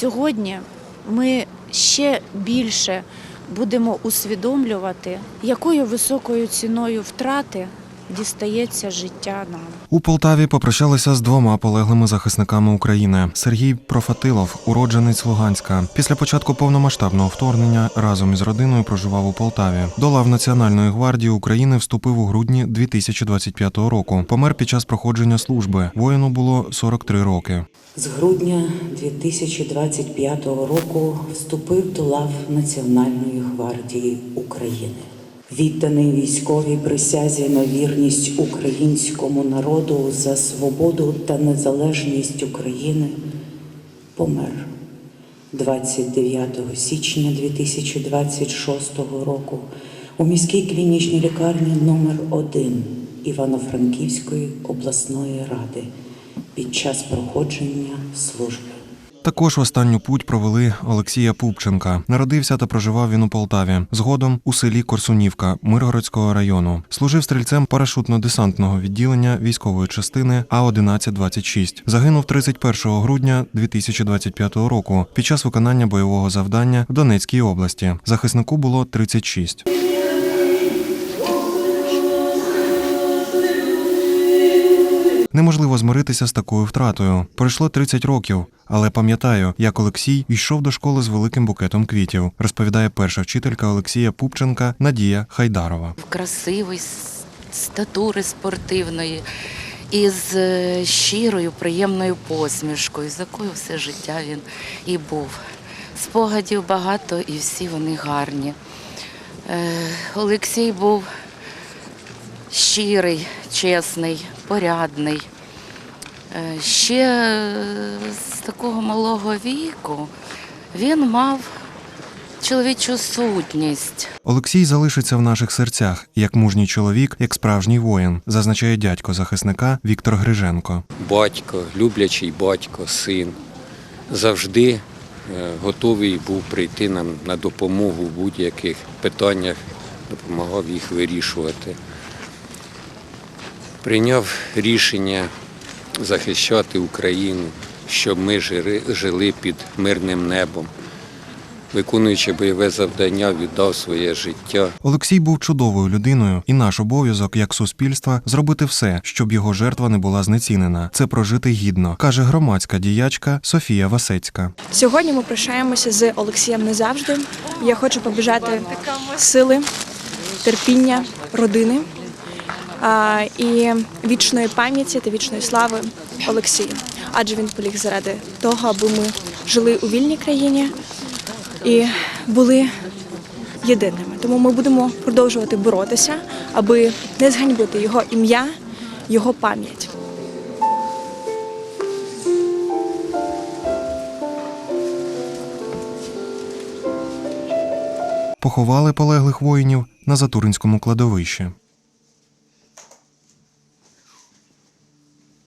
сьогодні ми ще більше будемо усвідомлювати, якою високою ціною втрати дістається життя нам. У Полтаві попрощалися з двома полеглими захисниками України. Сергій Профатилов, уродженець Луганська. Після початку повномасштабного вторгнення разом із родиною проживав у Полтаві. До лав Національної гвардії України вступив у грудні 2025 року. Помер під час проходження служби. Воїну було 43 роки. З грудня 2025 року вступив до лав Національної гвардії України. Відданий військовій присязі на вірність українському народу за свободу та незалежність України помер 29 січня 2026 року у міській клінічній лікарні номер 1 Івано-Франківської обласної ради під час проходження служби. Також в останню путь провели Олексія Пупченка. Народився та проживав він у Полтаві. Згодом у селі Корсунівка Миргородського району. Служив стрільцем парашутно-десантного відділення військової частини А 1126 Загинув 31 грудня 2025 року під час виконання бойового завдання в Донецькій області. Захиснику було 36. Неможливо змиритися з такою втратою. Пройшло 30 років, але пам'ятаю, як Олексій йшов до школи з великим букетом квітів, розповідає перша вчителька Олексія Пупченка Надія Хайдарова. красивий, статури спортивної, із е, щирою, приємною посмішкою, з якою все життя він і був. Спогадів багато і всі вони гарні. Е, Олексій був щирий, чесний, порядний. Е, Ще е, з такого малого віку він мав чоловічу сутність. Олексій залишиться в наших серцях як мужній чоловік, як справжній воїн, зазначає дядько захисника Віктор Гриженко. батько, люблячий батько, син, завжди е, готовий був прийти нам на допомогу в будь-яких питаннях, допомагав їх вирішувати. Прийняв рішення захищати Україну, щоб ми жили, жили під мирним небом. Виконуючи бойове завдання, віддав своє життя. Олексій був чудовою людиною, і наш обов'язок як суспільства зробити все, щоб його жертва не була знецінена. Це прожити гідно, каже громадська діячка Софія Васецька. Сьогодні ми прощаємося з Олексієм назавжди. Я хочу побажати сили, терпіння, родини і вічної пам'яті та вічної слави Олексію. Адже він поліг заради того, аби ми жили у вільній країні і були єдиними. Тому ми будемо продовжувати боротися, аби не зганьбити його ім'я, його пам'ять. Поховали полеглих воїнів на Затуринському кладовищі.